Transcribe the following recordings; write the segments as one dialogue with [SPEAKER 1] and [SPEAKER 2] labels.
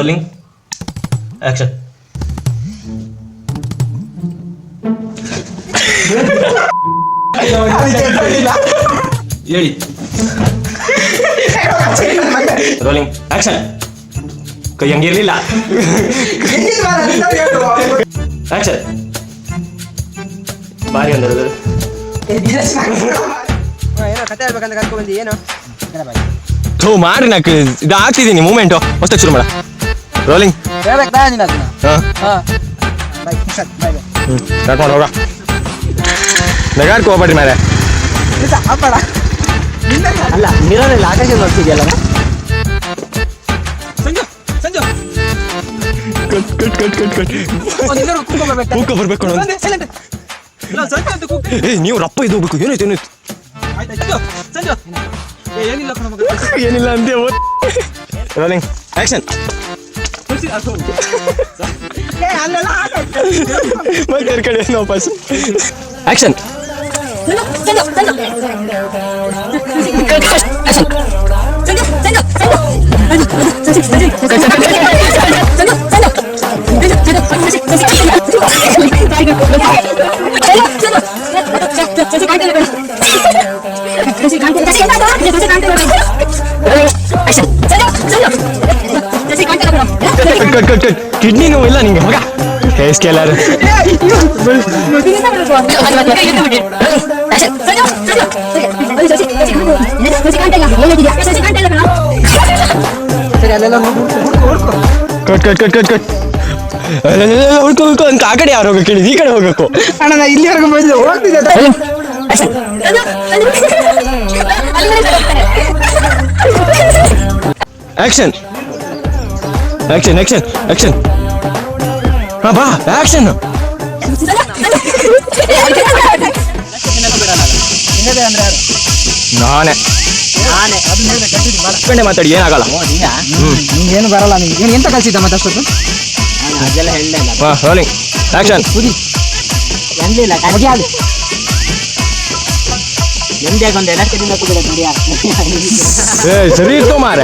[SPEAKER 1] Rolling action ಹೇಳಿ rolling action ಕೈ ಹಂಗಿರ್ಲಿಲ್ಲ ಆಕ್ಷನ್ ಬಾರಿ ಅಂದ್ರೆ ಥೂ ಮಾಡಿ ನಾಲ್ಕು ಇದು ಆಗ್ತಿದ್ದೀನಿ ಮೂಮೆಂಟು ಹೊಸ ಶುರು ಮಾಡ. ರೋಲಿಂಗ್
[SPEAKER 2] ಹೇಳ್ಬೇಕು ಬಾ ನೀನು ಅದನ್ನ
[SPEAKER 1] ಹಾಂ
[SPEAKER 2] ಹಾ ಬಾಯ್ ಸತ್ ಬಾಯ್ ಬಾಯ್
[SPEAKER 1] ಹ್ಞೂ ಮಾಡಿ ಹೋಗ ನಗಾಡ್ಕೊ ಹೋಗ್ಬೇಡಿ ಮೇಲೆ
[SPEAKER 2] ಇಲ್ಲ ಅಪ್ಪಡ
[SPEAKER 1] ಅಲ್ಲ ಮಿರರಲ್ಲಿ ಆಕಾಶ ನೋಡ್ತಿದ್ಯಲ್ಲ
[SPEAKER 2] Sanju Sanju
[SPEAKER 1] cut cut cut cut cut
[SPEAKER 2] ಒಂದಿದ್ರು ಕೂತ್ಕೊಬೇಕು
[SPEAKER 1] ಕೂಕ ಬರ್ಬೇಕು ನೋಡು.
[SPEAKER 2] ಸೈಲೆಂಟ್ ಸಂಜು ಅಂತ ಕೂಗ್
[SPEAKER 1] ಏ ನೀವು ರಪ್ಪ ಇದು ಹೋಗ್ಬೇಕು ಏನಾಯ್ತು ಏನಾಯ್ತು
[SPEAKER 2] ಆಯ್ತಾ ಸಂಜು ಸಂಜು ಏನಿಲ್ಲ ಕಣ ಮಗ
[SPEAKER 1] ಏನಿಲ್ಲ ಅಂತೆ ರೋಲಿಂಗ್ ಆಕ್ಷನ್
[SPEAKER 2] ತುಳ್ಸಿ ಅದು ಏ ಅಲ್ಲೆಲ್ಲ ಆಗಾಯ್ತು.
[SPEAKER 1] ಕಿಡ್ನಿ ನೋವು ಇಲ್ಲ ನಿಂಗೆ ಮಗ
[SPEAKER 2] ಹೇಸ್ ಹುಡ್ಕು
[SPEAKER 1] cut cut cut cut cut ಹುಡ್ಕೋ ಹುಡ್ಕೋ ಅಂತ ಆ ಕಡೆ ಯಾರು ಹೋಗಕ್ಕೆ ಈ ಕಡೆ ಹೋಗ್ಬೇಕು.
[SPEAKER 2] ಅಣ್ಣ ನಾ ಇಲ್ಲಿವರೆಗೂ ಬಂದಿದ್ದೆ ಹೋಗ್ತಿದ್ದೆ
[SPEAKER 1] ಆಕ್ಷನ್ ಆಕ್ಷನ್ ಆಕ್ಷನ್ ಆಕ್ಷನ್ ಹಾ ಬಾ ಆಕ್ಷನ್ ನಾನೇ. ಕಡೆ ಮಾತಾಡಿ ಏನಾಗಲ್ಲ.
[SPEAKER 2] ಏನು ಬರಲ್ಲ ನೀನು ಎಂತ ಕಲ್ಸಿದ್ದ ಅಷ್ಟೊತ್ತು?
[SPEAKER 3] ಅದೆಲ್ಲ ಹೇಳಲಿಲ್ಲ
[SPEAKER 1] ಹಾ ರೋಲಿಂಗ್ ಆಕ್ಷನ್
[SPEAKER 2] ಕುದಿ
[SPEAKER 1] ಏ ಸರಿ ಇತ್ತು ಮಾರೆ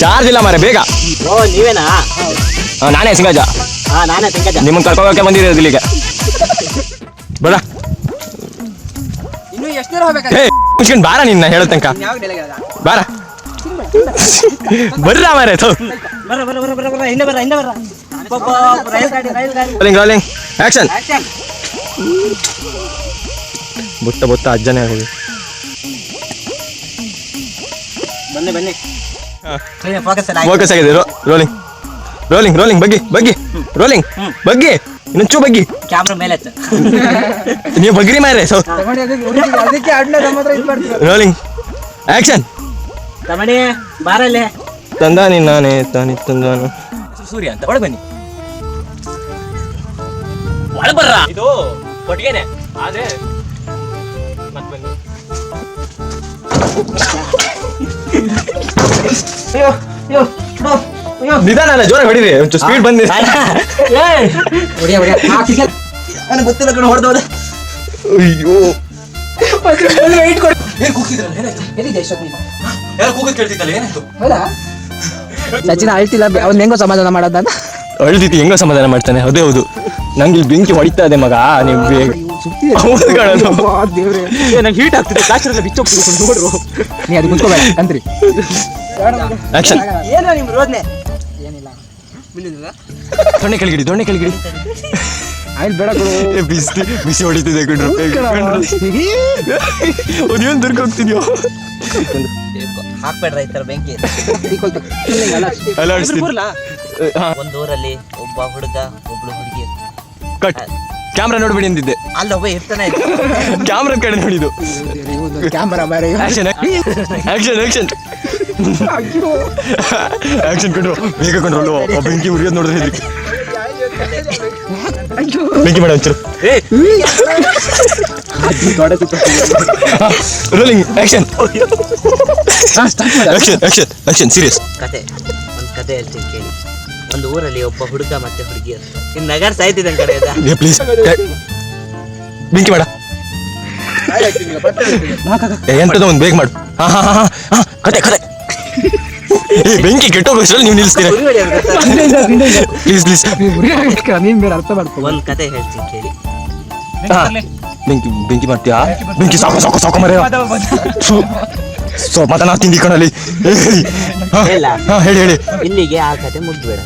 [SPEAKER 1] ಚಾರ್ಜ್ ಇಲ್ಲ ಮಾರೆ ಬೇಗ.
[SPEAKER 3] ಓ ನೀವೇನಾ?
[SPEAKER 1] ನಾನೇ ಸಿಂಗಜ.
[SPEAKER 3] ಹಾ ನಾನೇ ಸಿಂಗಜ.
[SPEAKER 1] ನಿಮ್ಮನ್ನ ಕರ್ಕೋಗಕ್ಕೆ ಬಂದಿರೋದು ಇಲ್ಲಿಗೆ. ಬೇಡ.
[SPEAKER 2] ಇನ್ನು ಎಷ್ಟು
[SPEAKER 1] ಏ ಬಾರ ನಿನ್ನ ಹೇಳೋ ತನಕ ಬಾರ ಬರ್ರ ಮಾರೆ ಥು
[SPEAKER 3] ಬರ. ಬರ ಬರ ಬರ ಬರ ಹಿಂದೆ ಬರ ಹಿಂದೆ ಬರ ರೈಲ್ ಗಾಡಿ ರೈಲ್ ಗಾಡಿ
[SPEAKER 1] ರೋಲಿಂಗ್ ರೋಲಿಂಗ್ ಆಕ್ಷನ್
[SPEAKER 3] ಆಕ್ಷನ್
[SPEAKER 1] ಬುಟ್ಟ ಬುತ್ತ ಅಜ್ಜನೇ ಆಗೋದು
[SPEAKER 3] ಬನ್ನಿ ಬನ್ನಿ. ಫೋಕಸ್
[SPEAKER 1] ಆಗಿದೆ. ರೋಲಿಂಗ್ ರೋಲಿಂಗ್ ರೋಲಿಂಗ್ ಬಗ್ಗಿ ಬಗ್ಗಿ. ರೋಲಿಂಗ್ ಬಗ್ಗಿ. ಇನ್ನೊಂಚೂ ಬಗ್ಗಿ.
[SPEAKER 3] ಕ್ಯಾಮ್ರಾ ಮೇಲೆ.
[SPEAKER 1] ನೀವು ಬಗ್ರಿ ಮಾರೆ ಸೊ ರೋಲಿಂಗ್ ಆಕ್ಷನ್
[SPEAKER 3] ತಮಣಿ ಬಾರಲ್ಲೇ.
[SPEAKER 1] ತಂದ ನಾನೇ ತಾನಿ ತಂದಾನು. ಸೂರ್ಯ ಅಂತ ಒಳಗೆ ಬನ್ನಿ. ಒಳಗೆ ಬರ್ರ? ಇದು ಕೊಟ್ಟಿಗೆನೆ. ಆದ್ರೆ ಮತ್ತೆ ಬನ್ನಿ.
[SPEAKER 2] ಅಯ್ಯೋ ಅಯ್ಯೋ ಬಿಡು. ಅಯ್ಯೋ.
[SPEAKER 1] ನಿಧಾನ ಅಲ್ಲ ಜೋರ ಹೊಡಿರಿ. ಒಂಚೂರು ಸ್ಪೀಡ್ ಬಂದಿ
[SPEAKER 2] ಹೊಡಿಯ ಹೊಡಿಯ. ಹಾಕಿಗೆ ನನಗೆ ಗೊತ್ತಿಲ್ಲ ಕಣ ಹೊಡೆದವ್ರೆ
[SPEAKER 1] ಅಯ್ಯೋ.
[SPEAKER 2] ವೆಯ್ಟ್ ಕೊಡು
[SPEAKER 1] ಏನ್ ಕೂಗಿದ್ರಲ್ಲ ಏನಾಯ್ತು?
[SPEAKER 2] ಎಲ್ಲಿದೆ ಇಷ್ಟೊತ್ತು ನೀನು?
[SPEAKER 1] ಯಾರು ಕೂಗೋದು ಕೇಳ್ತಿದ್ದಲ್ಲ ಏನಾಯ್ತು?
[SPEAKER 2] ಹೌದಾ? ಸಚಿನ ಅಳ್ತಿಲ್ಲ ಅವ್ನ ಹೆಂಗೋ ಸಮಾಧಾನ ಮಾಡೋದ ಅಂತ
[SPEAKER 1] ಅಳ್ದಿತ್ತು ಹೆಂಗೋ ಸಮಾಧಾನ ಮಾಡ್ತಾನೆ. ಅದೇ ಹೌದು. ನಂಗೆ ಇಲ್ಲಿ ಬೆಂಕಿ ಹೊಡಿತಾ ಇದೆ ಮಗ. ನೀವು ನಂಗೆ ಹೀಟ್ ಆಗ್ತಿದೆ. ಪ್ಲಾಸ್ಟರ್ ಎಲ್ಲ ಬಿಚ್ಚೋಗ್ತಿದೆ ನೋಡ್ರು
[SPEAKER 2] ನೀ ಅದು ಕುತ್ಕೋಬೇಡ ಅಂತ್ರಿ
[SPEAKER 1] ಆಕ್ಷನ್
[SPEAKER 2] ಏನೋ ನಿಮ್ಮ ರೋದ್ನೆ? ಏನಿಲ್ಲ.
[SPEAKER 1] ದೊಣ್ಣೆ ಕೆಳಗಿಡಿ ದೊಣ್ಣೆ ಕೆಳಗಿಡಿ.
[SPEAKER 2] ಆಯ್ತು ಬೇಡ
[SPEAKER 1] ಬಿಸಿ ಬಿಸಿ ಹೊಡಿತಿದೆ ಕಣ್ರು. ಅದೇನು ದುರ್ಗ ಹೋಗ್ತಿದ್ಯೋ?
[SPEAKER 3] ಹಾಕ್ಬೇಡ್ರ ಈ ತರ ಬೆಂಕಿ.
[SPEAKER 1] ಹಾ
[SPEAKER 3] ಒಂದು ಊರಲ್ಲಿ ಒಬ್ಬ ಹುಡುಗ ಒಬ್ಳು ಹುಡುಗಿ
[SPEAKER 1] ಕಟ್ ಕ್ಯಾಮ್ರಾ ನೋಡ್ಬೇಡಿ ಅಂದಿದ್ದೆ
[SPEAKER 3] ಅಲ್ಲ ಒಬ್ಬ ಇರ್ತಾನೆ
[SPEAKER 1] ಕ್ಯಾಮ್ರಾ ಕಡೆ ನೋಡಿದ್ದು
[SPEAKER 2] ಕ್ಯಾಮ್ರಾ ಬೇರೆ
[SPEAKER 1] ಆಕ್ಷನ್ ಆಕ್ಷನ್ ಆಕ್ಷನ್ ಆಕ್ಷನ್ ಕೊಂಡ್ರು ಬೇಗ ಕೊಂಡ್ರು ಅಲ್ಲೋ ಬೆಂಕಿ ಉರಿಯೋದು ನೋಡಿದ್ರೆ ಹೆದ್ರಿಕೆ. ಬೆಂಕಿ ಮೇಡಮ್ ಒಂಚೂರು. Rolling action action action action serious
[SPEAKER 3] ಕತೆ ಒಂದು ಕತೆ ಹೇಳ್ತೀನಿ ಕೇಳಿ. ಒಂದು ಊರಲ್ಲಿ ಒಬ್ಬ ಹುಡುಗ ಮತ್ತೆ ಹುಡುಗಿ ಇರ್ತಾರೆ ಇನ್ನು ನಗರ ಸಾಯ್ತಿದ್ದ ಕಡೆ
[SPEAKER 1] ಪ್ಲೀಸ್ ಬೆಂಕಿ ಬೇಡ. ಎಂಟದ ಎಂತದೋ ಒಂದು ಬೇಗ ಮಾಡು. ಹಾ ಹಾ ಹಾ ಹಾ ಕತೆ ಕತೆ. ಏ ಬೆಂಕಿ ಕೆಟ್ಟೋಗೋಷ್ಟ್ರಲ್ಲಿ ನೀವು ನಿಲ್ಲಿಸ್ತೀರ? ಪ್ಲೀಸ್ ಪ್ಲೀಸ್
[SPEAKER 2] ನೀನ್ ಬೇರೆ ಅರ್ಥ ಮಾಡ್ಕೊ.
[SPEAKER 3] ಒಂದು ಕತೆ ಹೇಳ್ತೀನಿ ಕೇಳಿ.
[SPEAKER 1] ಹಾ ಬೆಂಕಿ ಬೆಂಕಿ ಮಾಡ್ತೀಯಾ? ಬೆಂಕಿ ಸಾಕು ಸಾಕು ಸಾಕು ಮರೆ ಸ್ವಲ್ಪ ಮತನಾ ತಿಂದಿ ಕಣಲ್ಲಿ. ಹಾ,
[SPEAKER 3] ಹೇಳ?
[SPEAKER 1] ಹಾ, ಹೇಳಿ ಹೇಳಿ.
[SPEAKER 3] ಇಲ್ಲಿಗೆ ಆ ಕತೆ ಮುಗ್ದ್ಬೇಡ.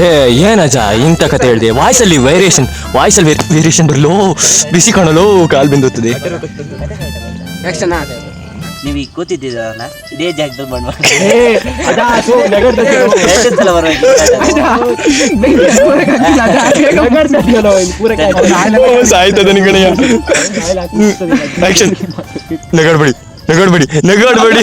[SPEAKER 1] ಏ ಏನಜ್ಜ ಇಂಥ ಕತೆ ಹೇಳಿದೆ? ವಾಯ್ಸಲ್ಲಿ ವೇರಿಯೇಷನ್ ವಾಯ್ಸಲ್ಲಿ ವೇರಿಯೇಷನ್ ಬರಲೋ ಬಿಸಿ ಕಾಣಲು ಕಾಲ್ ಬಿಂದುತ್ತದೆ
[SPEAKER 3] ನೀವು ಈಗ ಕೂತಿದ್ದೀರಲ್ಲ ಇದೇ ಜಾಗದಲ್ಲಿ.
[SPEAKER 1] ಸಾಯ್ತದ ನಗಾಡ್ಬೇಡಿ ನಗಾಡ್ಬೇಡಿ ನಗಾಡ್ಬೇಡಿ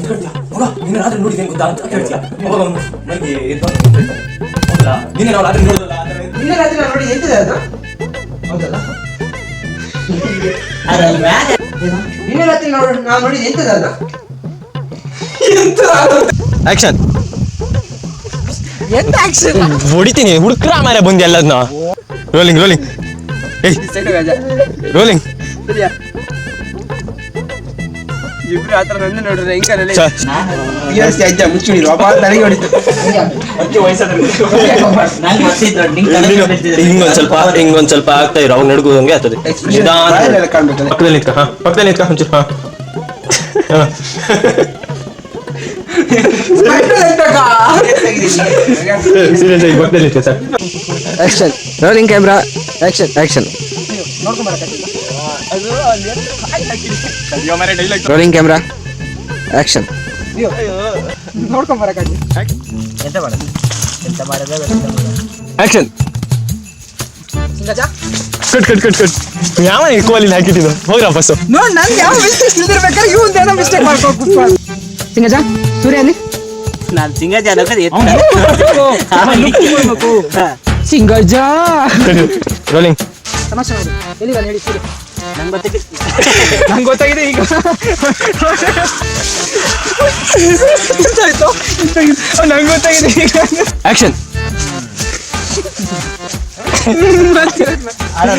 [SPEAKER 2] ಅಂತಲ್ಲ ಆಕ್ಷನ್ ಏ ಮಾಡ್ತೇವೆ ಆಕ್ಷನ್ ಮಾಡ್ತಾ ಸಾ ನೋಡಲ್ಲ ನಿನ್ನೆ ರಾತ್ರಿ ನಾನು ನೋಡಿ ಎಂತಿದೆ ಅದು ಹೌದಲ್ಲ ನಿನ್ನೆ ರಾತ್ರಿ ನೋಡಿ ನಾನು ನೋಡಿ ಎಂತದ ಅದು
[SPEAKER 1] ಆಕ್ಷನ್
[SPEAKER 2] ಎಂತ ಆಕ್ಷನ್
[SPEAKER 1] ಹೊಡಿತೀನಿ ಹುಡುಕ್ರ ಮಾರ ಬಂದಿ ಎಲ್ಲದನ್ನ ರೋಲಿಂಗ್ ರೋಲಿಂಗ್ ಏಯ್ ರೋಲಿಂಗ್
[SPEAKER 2] ಇಬ್ರು ಆತರ ನಂದು ನೋಡ್ರಿ ಹೆಂಗಲ್ಲ
[SPEAKER 1] ಜಾಸ್ತಿ
[SPEAKER 2] ಅಜ್ಜ ಮುಚ್ಚಿ ಅಪ್ಪ ತಲೆಗೆ ಹೊಡಿತು.
[SPEAKER 1] ಹಿಂಗೊಂದ್ ಸ್ವಲ್ಪ ಹಿಂಗೊಂದ್ ಸ್ವಲ್ಪ ಆಗ್ತಾ ಇರೋ ಅವಾಗ ನಡ್ಕೋದಂಗೆ ಆಗ್ತದೆ. ಪಕ್ಕದಲ್ಲಿ ನಿಂತ್ಕ ಹಾ ಪಕ್ಕದಲ್ಲಿ ನಿಂತ್ಕ ಒಂಚೂರು ಹಾ. ಹಾ. ಸೀರಿಯಸ್ ಆಗಿ ಪಕ್ಕದಲ್ಲಿ ನಿಂತ್ಕ sir.
[SPEAKER 2] Action rolling camera action action rolling camera action
[SPEAKER 3] ಎಂತ ಮಾಡೋದು? ಎಂತ ಮಾಡೋದು? ಗೊತ್ತಿಲ್ಲ.
[SPEAKER 1] Action cut cut cut cut ಯಾವ ಹಾಕಿಟ್ಟಿದ್ದು? ಹೋಗ್ರ
[SPEAKER 2] ನೋಡ್ ನನ್ ಯಾವ ಮಿಸ್ಟೇಕ್ ತಿಳಿದಿರ್ಬೇಕಾದ್ರೆ ಇವ್ ಏನೋ ಮಿಸ್ಟೇಕ್ ಮಾಡ್ಕೊಂಡು ಸಿಂಗಜ ಸೂರ್ಯ ಅಲ್ಲಿ?
[SPEAKER 3] ನಾನ್
[SPEAKER 2] ಸಿಂಗಜ
[SPEAKER 1] ರೋಲಿಂಗ್
[SPEAKER 2] ತಮಾಷೆ ಮಾಡಿ ಎಲ್ಲಿಗೆ ಹೇಳಿ ಸರಿ
[SPEAKER 3] ನಂಗೆ
[SPEAKER 2] ಗೊತ್ತಾಗಿದೆ ಈಗ. ನಂಗೆ ಗೊತ್ತಾಗಿದೆ ಈಗ.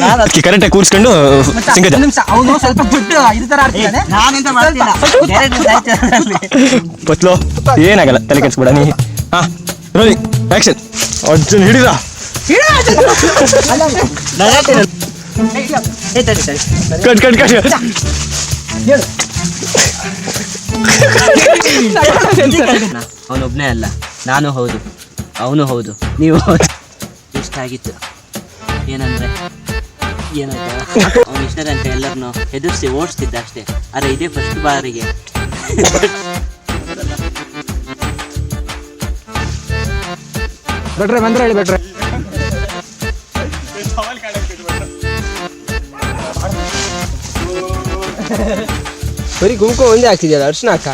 [SPEAKER 3] ನಾನು
[SPEAKER 1] ಕರೆಕ್ಟಾಗಿ ಕೂರಿಸ್ಕೊಂಡು
[SPEAKER 2] ಅವನು ಸ್ವಲ್ಪ ದುಡ್ಡು ಇದು ತರ ಆಡ್ತಿದ್ದಾನೆ.
[SPEAKER 3] ನಾನೆಂತ ಮಾಡ್ತಿಲ್ಲ.
[SPEAKER 1] ಏನಾಗಲ್ಲ ತಲೆ ಕೆಡ್ಸ್ಬೇಡ ನೀ. ಹಾ ರೋಲಿಂಗ್ ಆಕ್ಷನ್ ಅರ್ಜುನ್ ಹಿಡಿದ. ಕಟ್ ಕಟ್ ಕಟ್
[SPEAKER 3] ಅವನೊಬ್ನೇ ಅಲ್ಲ, ನಾನು ಹೌದು, ಅವನು ಹೌದು, ನೀವು ಹೌದು. ಇಷ್ಟ ಆಗಿತ್ತು. ಏನಂದ್ರೆ ಏನಾಯ್ತು ಅವನು ಇಷ್ಟ ತನಕ ಎಲ್ಲರನ್ನು ಹೆದರ್ಸಿ ಓಡಿಸ್ತಿದ್ದ ಅಷ್ಟೇ. ಅರೆ ಇದೇ ಫಸ್ಟ್ ಬಾರಿಗೆ.
[SPEAKER 2] ಬಿಟ್ರೆ ಬಂದ್ರೆ ಹೇಳಿ ಬಿಟ್ರೆ ಬರೀ ಗುಂಕು ಒಂದೇ ಆಗ್ತಿದೆಯಲ್ಲ ಅರ್ಶನ ಹಾಕ?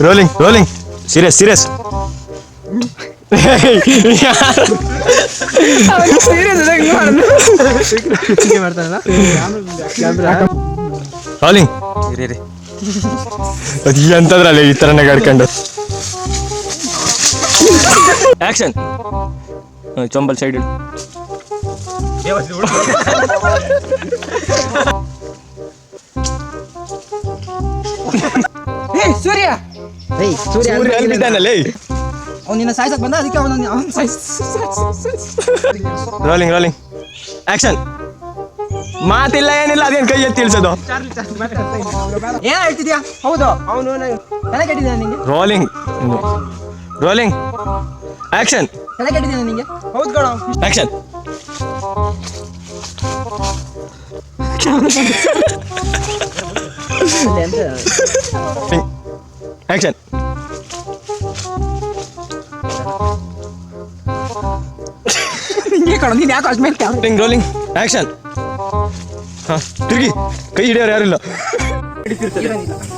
[SPEAKER 1] ರೋಲಿಂಗ್ ರೋಲಿಂಗ್ ಸೀರಿಯಸ್ ಸೀರಿಯಸ್
[SPEAKER 2] ಅಂತಂದ್ರೆ
[SPEAKER 1] ರೋಲಿಂಗ್ ಅದು ಎಂತದ್ರಲ್ಲಿ ಈ ತರ ನಗಾಡ್ಕೊಂಡು? ಆಕ್ಷನ್ ಚೊಂಬಲ್ ಸೈಡ್
[SPEAKER 2] ಏಯ್ ಸೂರ್ಯ ಸೂರ್ಯ
[SPEAKER 1] ಅಲ್ಲಿದ್ದಾನಲ್ಲೇ
[SPEAKER 2] ಅವ್ನು ನಿನ್ನ ಸಾಯ್ಸಕ್ ಬಂದ ಅದಕ್ಕೆ ಅವನ ಅವನ ಸಾಯ್ಸ್
[SPEAKER 1] ರೋಲಿಂಗ್ ರೋಲಿಂಗ್ ಆಕ್ಷನ್ ಮಾತಿಲ್ಲ ಏನಿಲ್ಲ ಅದೇನು ಕೈ ಎತ್ತಿ ಇಳ್ಸೋದು?
[SPEAKER 2] ಏನ್ ಹೇಳ್ತಿದ್ಯಾ ಹೌದು. ಅವನು ತಲೆ ಕೆಟ್ಟಿದ್ದಾನೆ ನಿಂಗೆ?
[SPEAKER 1] ರೋಲಿಂಗ್ ರೋಲಿಂಗ್ ಆಕ್ಷನ್
[SPEAKER 2] ತಲೆ ಕೆಟ್ಟಿದ್ದಾನೆ ನಿಂಗೆ ಹೌದು ಕಣ.
[SPEAKER 1] ಆಕ್ಷನ್ ಆಕ್ಷನ್
[SPEAKER 2] ನಿಂಗೆ ಕಣ ನೀನ್ ಯಾಕೆ
[SPEAKER 1] ರೋಲಿಂಗ್ ರೋಲಿಂಗ್ ಆಕ್ಷನ್ ಹಾ ತಿರುಗಿ. ಕೈ ಹಿಡಿಯೋರು ಯಾರಿಲ್ಲ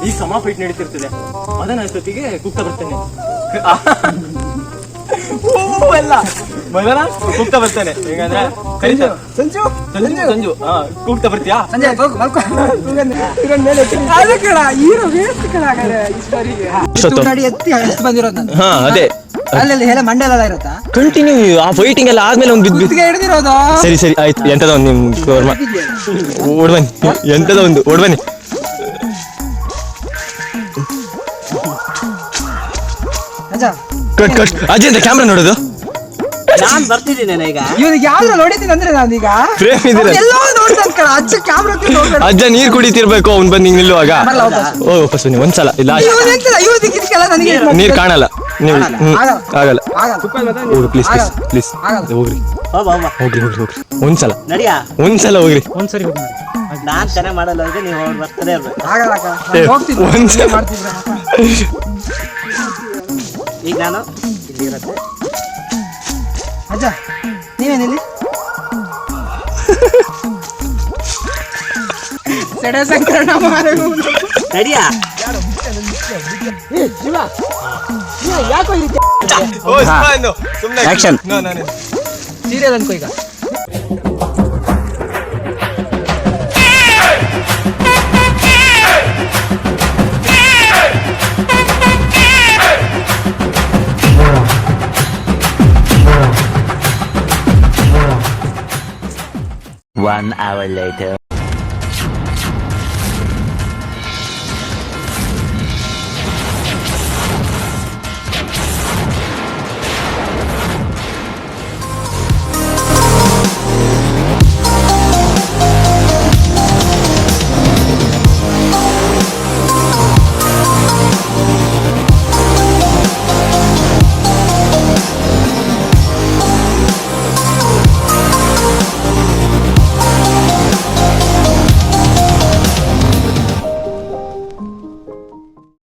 [SPEAKER 4] ಈ ಸಮ ಫೈಟ್ ನಡೀತಿರ್ತದೆ. ಅದನ್ನ ಅಷ್ಟೊತ್ತಿಗೆ ಕುಕ್ತ ಬರ್ತೇನೆ. ಹೂ ಎಲ್ಲ ಕೂಗ್ತಾ ಬರ್ತೇನೆ. ಹೆಂಗಂದ್ರೆ? ಸಂಜು ಸಂಜು? ಸಂಜು ಸಂಜು? ಹಾ ಕುಕ್ತ ಬರ್ತೀಯಾ?
[SPEAKER 2] ಸಂಜೆ
[SPEAKER 1] ಹಾ ಅದೇ.
[SPEAKER 2] ಅಲ್ಲೆಲ್ಲ ಎಲ್ಲ ಮಂಡ್ಯಲ್ಲ ಇರುತ್ತಾ?
[SPEAKER 1] ಕಂಟಿನ್ಯೂ ಆ ಫೈಟಿಂಗ್ ಎಲ್ಲ ಆದ್ಮೇಲೆ ಒಂದು ಬಿದ್ದು
[SPEAKER 2] ಕುತ್ತಿಗೆ ಹಿಡ್ದಿರೋದು?
[SPEAKER 1] ಸರಿ ಸರಿ ಆಯ್ತು. ಎಂತದ ಒಂದು ನಿಮ್ ಕೋರ್ಮ ಓಡ್ಬನ್ನಿ ಎಂತದ ಒಂದು ಓಡ್ಬನ್ನಿ
[SPEAKER 2] ಅಜ್ಜ
[SPEAKER 1] ಕಟ್ ಕಟ್ ಅಜ್ಜಿ ಅಂತ ಕ್ಯಾಮ್ರಾ ನೋಡೋದು?
[SPEAKER 3] ನಾನ್ ಬರ್ತಿದ್ದೀನಿ ಈಗ.
[SPEAKER 2] ಇವ್ನಿಗೆ ಯಾವ್ದ್ರ ನೋಡಿದ್ದೀನಿ ಅಂದ್ರೆ ನಾನೀಗ
[SPEAKER 1] ಪ್ರೇಮ್ ಇದ್ದೀರ?
[SPEAKER 2] ಎಲ್ಲೋ ನೋಡ್ತಾನೆ ಕಣ ಅಜ್ಜ ಕ್ಯಾಮ್ರಾ ನೋಡ್ಬೇಡ.
[SPEAKER 1] ಅಜ್ಜ ನೀರ್ ಕುಡಿತಿರ್ಬೇಕು ಅವ್ನ್ ಬಂದು ಹಿಂಗ್ ನಿಲ್ಲುವಾಗ. ಓ ವಾಪಸ್ ಬನ್ನಿ ಒಂದ್ಸಲ. ಇಲ್ಲ ನೀರ್ ಕಾಣಲ್ಲ. ನೀವು
[SPEAKER 2] ಆಗಲ್ಲ.
[SPEAKER 1] ಹೋಗ್ರಿ ಪ್ಲೀಸ್ ಪ್ಲೀಸ್. ಪ್ಲೀಸ್. ಹೋಗ್ರಿ.
[SPEAKER 3] ಹೋಗ ಹೋಗ
[SPEAKER 1] ಹೋಗ್ರಿ ಹೋಗ್ರಿ ಹೋಗ್ರಿ. ಒಂದ್ಸಲ.
[SPEAKER 3] ನಡಿಯಾ?
[SPEAKER 1] ಒಂದ್ಸಲ ಹೋಗ್ರಿ.
[SPEAKER 3] ನಾನ್ ಚೆನ್ನಾಗಿ ಮಾಡಲ್ಲ ಅಂದ್ರೆ ನೀವು ಅವ್ರು ಬರ್ತಾನೆ ಇರ್ಬೇಕು.
[SPEAKER 2] ಆಗಲ್ಲ ಅಕ್ಕ.
[SPEAKER 1] ಏ,
[SPEAKER 2] ನಾನು
[SPEAKER 1] ಒಂದ್ಸಲ.
[SPEAKER 2] ಮಾಡ್ತಿದ್ರೆ.
[SPEAKER 3] ಈಗ ನಾನು ಇಲ್ಲಿ ಇರತ್ತೆ
[SPEAKER 2] ಅಜ್ಜ ನೀವೇನಿಲ್ಲಿ? ಸಡ ಸಂಕರಣ
[SPEAKER 3] ನಡಿಯಾ?
[SPEAKER 2] ಯಾಕೋ
[SPEAKER 3] ಆಕ್ಷನ್
[SPEAKER 2] ಸೀರಿಯಲ್ ಅನ್ಕೋ ಈಗ.
[SPEAKER 5] One hour later.